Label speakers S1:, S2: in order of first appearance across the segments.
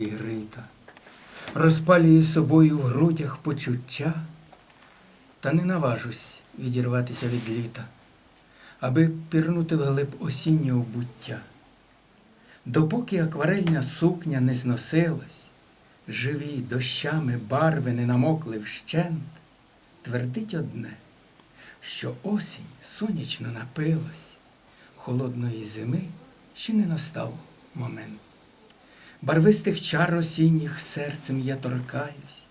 S1: і грита, розпалює собою в грудях почуття, та не наважусь відірватися від літа, аби пірнути вглиб осіннього буття. Допоки акварельна сукня не зносилась, живі дощами барви не намокли вщент, твердить одне, що осінь сонячно напилась, холодної зими ще не настав момент. Барвистих чар осінніх серцем я торкаюсь,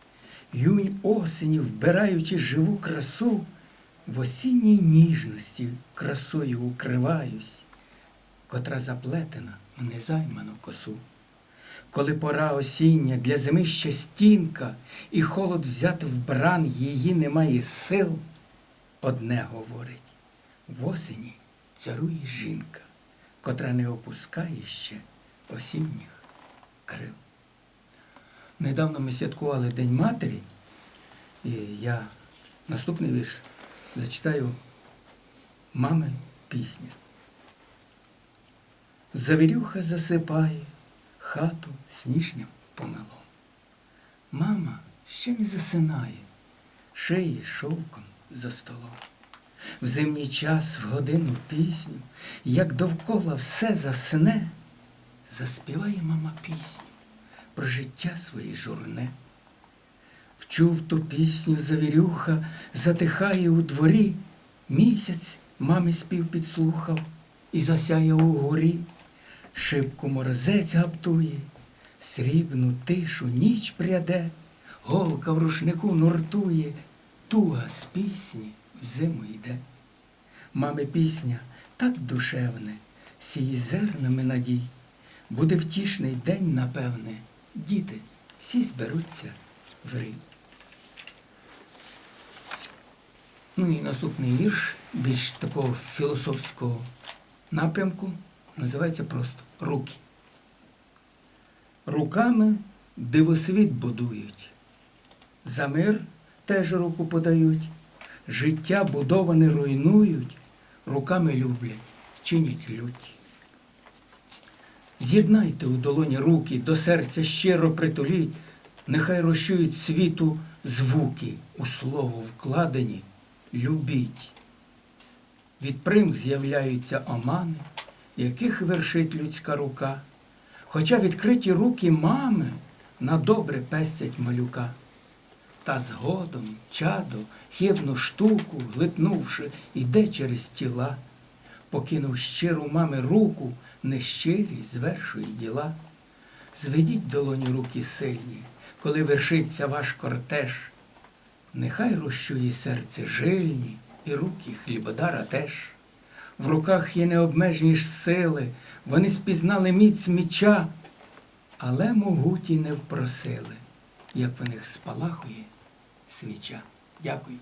S1: юнь осені, вбираючи живу красу, в осінній ніжності красою укриваюсь, котра заплетена в незайману косу. Коли пора осіння для зими ще стінка, і холод взяти в бран її немає сил, одне говорить в осені царує жінка, котра не опускає ще осінніх крил. Недавно ми святкували День Матері, і я наступний вірш зачитаю мами пісня. Завірюха засипає хату сніжнім помилом. Мама ще не засинає, шиє шовком за столом. В зимній час, в годину пісню, як довкола все засне, заспіває мама пісню про життя своє журне. Вчув ту пісню завірюха, затихає у дворі, місяць мами спів підслухав і засяяв у горі, шибку морозець гаптує, срібну тишу ніч пряде, голка в рушнику нуртує, туга з пісні в зиму йде. Мами пісня так душевне, сіє зернами надій. Буде втішний день, напевне, діти всі зберуться в рій. Ну і наступний вірш, більш такого філософського напрямку, називається просто руки. Руками дивосвіт будують, за мир теж руку подають, життя будоване руйнують, руками люблять, чинять лють. З'єднайте у долоні руки, до серця щиро притуліть, нехай розчують світу звуки у слово вкладені, любіть. Від примх з'являються омани, яких вершить людська рука, хоча відкриті руки мами на добре пестять малюка. Та згодом чадо, хибну штуку, глитнувши, іде через тіла, покинув щиру мами руку, нещирі звершує діла. Зведіть долоні руки сильні, коли вершиться ваш кортеж. Нехай розчує серце жильні, і руки хлібодара теж. В руках є необмежні ж сили, вони спізнали міць міча, але могуті не впросили, як в них спалахує свіча. Дякую.